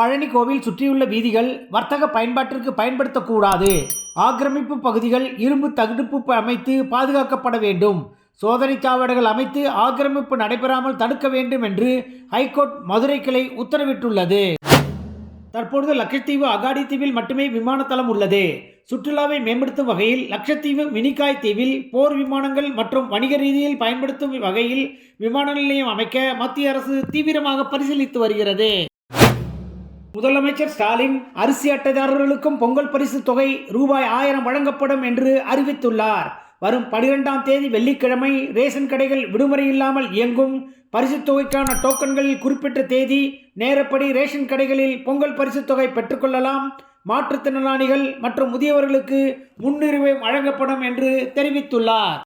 பழனி கோவில் சுற்றியுள்ள வீதிகள் வர்த்தக பயன்பாட்டிற்கு பயன்படுத்தக்கூடாது. ஆக்கிரமிப்பு பகுதிகள் இரும்பு தடுப்பு அமைத்து பாதுகாக்கப்பட வேண்டும். சோதனை சாவடிகள் அமைத்து ஆக்கிரமிப்பு நடைபெறாமல் தடுக்க வேண்டும் என்று ஹைகோர்ட் மதுரை கிளை உத்தரவிட்டுள்ளது. தற்பொழுது லட்சத்தீவு அகாடி தீவில் மட்டுமே விமானத்தளம் உள்ளது. சுற்றுலாவை மேம்படுத்தும் வகையில் லட்சத்தீவு மினிகாய் தீவில் போர் விமானங்கள் மற்றும் வணிக ரீதியில் பயன்படுத்தும் வகையில் விமான நிலையம் அமைக்க மத்திய அரசு தீவிரமாக பரிசீலித்து வருகிறது. முதலமைச்சர் ஸ்டாலின் அரிசி அட்டைதாரர்களுக்கும் பொங்கல் பரிசு தொகை ரூபாய் ஆயிரம் வழங்கப்படும் என்று அறிவித்துள்ளார். வரும் பனிரெண்டாம் தேதி வெள்ளிக்கிழமை ரேஷன் கடைகள் விடுமுறை இல்லாமல் இயங்கும். பரிசுத் தொகைக்கான டோக்கன்களில் குறிப்பிட்ட தேதி நேரப்படி ரேஷன் கடைகளில் பொங்கல் பரிசுத் தொகை பெற்றுக்கொள்ளலாம். மாற்றுத்திறனாளிகள் மற்றும் முதியவர்களுக்கு முன்னுரிமை வழங்கப்படும் என்று தெரிவித்துள்ளார்.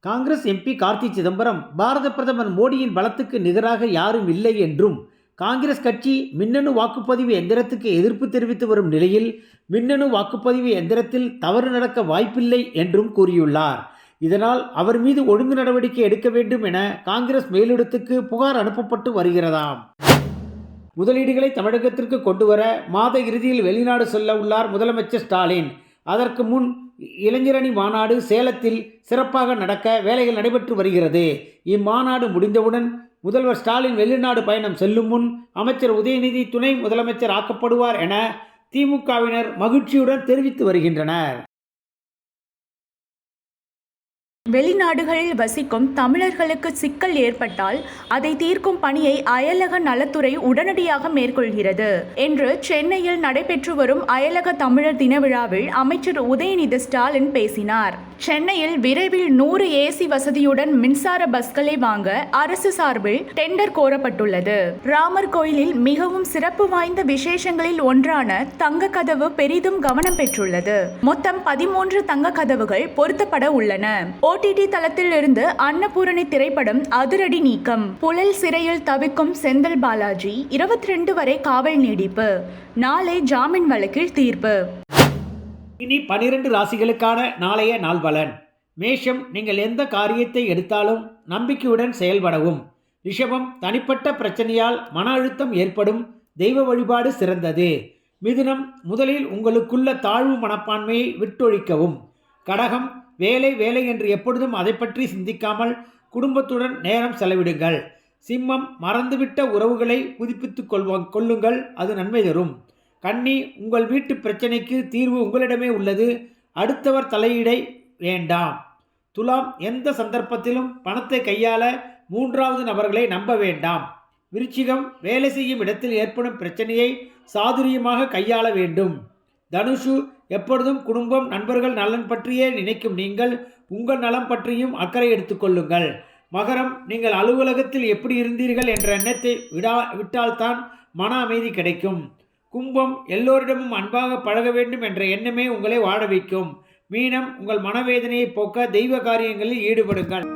காங்கிரஸ் எம்பி கார்த்தி சிதம்பரம் பாரத பிரதமர் மோடியின் பலத்துக்கு நிகராக யாரும் இல்லை என்றும் காங்கிரஸ் கட்சி மின்னணு வாக்குப்பதிவு எந்திரத்துக்கு எதிர்ப்பு தெரிவித்து வரும் நிலையில் மின்னணு வாக்குப்பதிவு எந்திரத்தில் தவறு நடக்க வாய்ப்பில்லை என்றும் கூறியுள்ளார். இதனால் அவர் மீது ஒழுங்கு நடவடிக்கை எடுக்க வேண்டும் என காங்கிரஸ் மேலிடத்துக்கு புகார் அனுப்பப்பட்டு வருகிறதாம். முதலீடுகளை தமிழகத்திற்கு கொண்டு வர மாத இறுதியில் வெளிநாடு செல்ல உள்ளார் முதலமைச்சர் ஸ்டாலின். அதற்கு முன் இளைஞரணி மாநாடு சேலத்தில் சிறப்பாக நடக்க வேலைகள் நடைபெற்று வருகிறது. இம்மாநாடு முடிந்தவுடன் முதல்வர் ஸ்டாலின் வெளிநாடு பயணம் செல்லும் முன் அமைச்சர் உதயநிதி துணை முதலமைச்சர் ஆக்கப்படுவார் என திமுகவினர் மகிழ்ச்சியுடன் தெரிவித்து வருகின்றனர். வெளிநாடுகளில் வசிக்கும் தமிழர்களுக்கு சிக்கல் ஏற்பட்டால் அதை தீர்க்கும் பணியை அயலக நலத்துறை உடனடியாக மேற்கொள்கிறது என்று சென்னையில் நடைபெற்று வரும் அயலக தமிழர் தின விழாவில் அமைச்சர் உதயநிதி ஸ்டாலின் பேசினார். சென்னையில் விரைவில் நூறு ஏசி வசதியுடன் மின்சார பஸ்களை வாங்க அரசு சார்பில் டெண்டர் கோரப்பட்டுள்ளது. ராமர் கோயிலில் மிகவும் சிறப்பு வாய்ந்த விசேஷங்களில் ஒன்றான தங்க கதவு பெரிதும் கவனம் பெற்றுள்ளது. மொத்தம் பதிமூன்று தங்க கதவுகள் பொருத்தப்பட உள்ளன. ஓடிடி தளத்தில் இருந்து அன்னபூரணி திரைப்படம் அதிரடி நீக்கம். புழல் சிறையில் தவிக்கும் செந்தில் பாலாஜி இருபத்தி ரெண்டு வரை காவல் நீடிப்பு. நாளை ஜாமீன் வழக்கில் தீர்ப்பு. இனி பனிரெண்டு ராசிகளுக்கான நாளைய நாள் பலன். மேஷம் நீங்கள் எந்த காரியத்தை எடுத்தாலும் நம்பிக்கையுடன் செயல்படவும். ரிஷபம் தனிப்பட்ட பிரச்சனையால் மன அழுத்தம் ஏற்படும். தெய்வ வழிபாடு சிறந்தது. மிதுனம் முதலில் உங்களுக்குள்ள தாழ்வு மனப்பான்மையை விட்டொழிக்கவும். கடகம் வேலை வேலை என்று எப்பொழுதும் அதை பற்றி சிந்திக்காமல் குடும்பத்துடன் நேரம் செலவிடுங்கள். சிம்மம் மறந்துவிட்ட உறவுகளை புதுப்பித்துக் கொள்வ கொள்ளுங்கள். அது நன்மை தரும். கன்னி உங்கள் வீட்டு பிரச்சனைக்கு தீர்வு உங்களிடமே உள்ளது. அடுத்தவர் தலையீடை வேண்டாம். துலாம் எந்த சந்தர்ப்பத்திலும் பணத்தை கையாள மூன்றாவது நபர்களை நம்ப வேண்டாம். விருச்சிகம் வேலை செய்யும் இடத்தில் ஏற்படும் பிரச்சனையை சாதுரியமாக கையாள வேண்டும். தனுஷு எப்பொழுதும் குடும்பம் நண்பர்கள் நலன் பற்றியே நினைக்கும் நீங்கள் உங்கள் நலம் பற்றியும் அக்கறை எடுத்துக்கொள்ளுங்கள் மகரம் நீங்கள் அலுவலகத்தில் எப்படி இருந்தீர்கள் என்ற எண்ணத்தை விடா விட்டால்தான் மன அமைதி கிடைக்கும். கும்பம் எல்லோரிடமும் அன்பாக பழக வேண்டும் என்ற எண்ணமே உங்களை வாட வைக்கும். மீனம் உங்கள் மனவேதனையை போக்க தெய்வ காரியங்களில் ஈடுபடுங்கள்.